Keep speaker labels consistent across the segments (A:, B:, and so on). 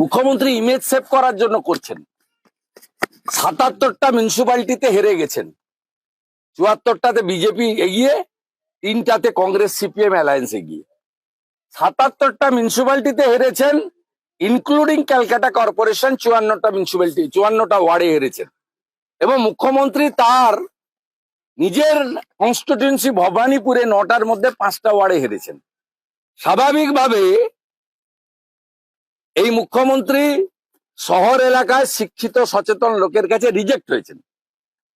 A: মুখ্যমন্ত্রী image save করার জন্য করছেন। সাতাত্তরটা মিউনিসিপালিটিতে হেরে গেছেন। চুয়াত্তরটাতে বিজেপি এগিয়ে, তিনটাতে কংগ্রেস, সিপিএম অ্যালায়েন্স এগিয়ে। সাতাত্তরটা মিউনিসিপালিটিতে হেরেছেন ইনক্লুডিং ক্যালকাটা কর্পোরেশন, চুয়ান্নটা মিউনিসিপালিটি চুয়ান্নটা ওয়ার্ডে হেরেছেন। এবং মুখ্যমন্ত্রী তার নিজের কনস্টিটিউন্সি ভবানীপুরে নটার মধ্যে পাঁচটা ওয়ার্ডে হেরেছেন। স্বাভাবিকভাবে এই মুখ্যমন্ত্রী শহর এলাকায় শিক্ষিত, সচেতন লোকের কাছে রিজেক্ট হয়েছেন।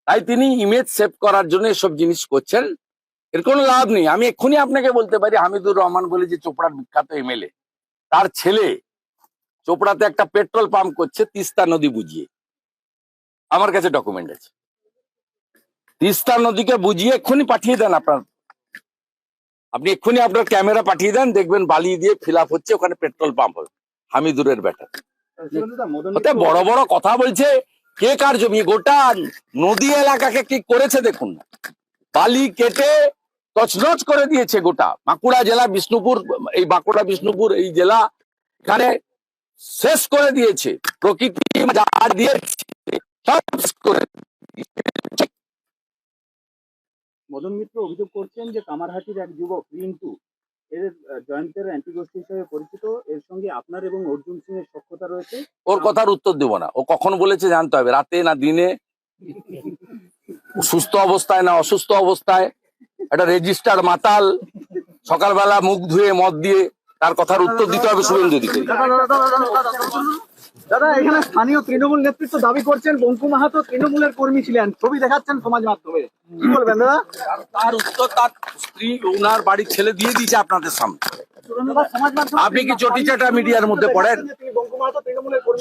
A: তাই তিনি ইমেজ সেভ করার জন্য এসব জিনিস করছেন। এর কোনো লাভ নেই। আমি এক্ষুনি আপনাকে বলতে পারি, হামিদুর রহমান বলে যে চোপড়ার বিখ্যাত এমএলএ তার ছেলে চোপড়াতে একটা পেট্রোল পাম্প করছে তিস্তা নদী বুঝিয়ে। আমার কাছে ডকুমেন্ট আছে। তিস্তা নদীকে বুঝিয়ে এক্ষুনি পাঠিয়ে দেন আপনার। আপনি এক্ষুনি আপনার ক্যামেরা পাঠিয়ে দেন, দেখবেন বালি দিয়ে ফিল হচ্ছে, ওখানে পেট্রোল পাম্প হবে। হামিদুরের ব্যাটা ওতে বড় বড় কথা বলছে কে কার জমি? গোটা নদী এলাকাকে কি করেছে দেখুন বালি কেটে তছনছ করে দিয়েছে গোটা। বাঁকুড়া জেলা বিষ্ণুপুর এই বাঁকুড়া বিষ্ণুপুর এই জেলা এখানে শেষ করে দিয়েছে। প্রকৃতি যা দিয়েছে সব করে
B: মদন মিত্র অভিযোগ করছেন যে কামারহাটির এক যুবক রিন্টু এর জয়ন্তের অ্যান্টিগোষ্ঠী হিসেবে পরিচিত এর সঙ্গে আপনার এবং অর্জুন সিং এর সক্ষতা রয়েছে
A: ওর কথার উত্তর দেব না ও কখন বলেছে জানতে হবে রাতে না দিনে সুস্থ অবস্থায় না অসুস্থ অবস্থায় একটা রেজিস্টার মাতাল সকালবেলা মুখ ধুয়ে মদ দিয়ে তার কথার উত্তর দিতে হবে শুভেন্দু দিকে
B: দাদা এখানে স্থানীয় তৃণমূল নেতৃত্ব দাবি করছেন বঙ্কু মাহাতো তৃণমূলের কর্মী ছিলেন। ছবি দেখাচ্ছেন সমাজ মাধ্যমে। কি বলবেন দাদা?
A: তার উত্তর তার স্ত্রী ওনার বাড়ির ছেলে দিয়ে দিয়েছে আপনাদের সামনে। আপনি কি চটিচাটা মিডিয়ার মধ্যে পড়েন?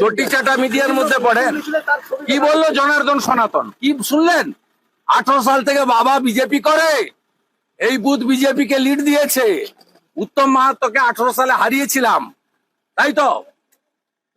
A: চটি চাটা মিডিয়ার মধ্যে পড়েন। কি বলল জনার্দন সনাতন? কি শুনলেন? আঠারো সাল থেকে বাবা বিজেপি করে। এই বুথ বিজেপি কে লিড দিয়েছে। উত্তম মাহাত্মকে আঠারো সালে হারিয়েছিলাম। তাই তো?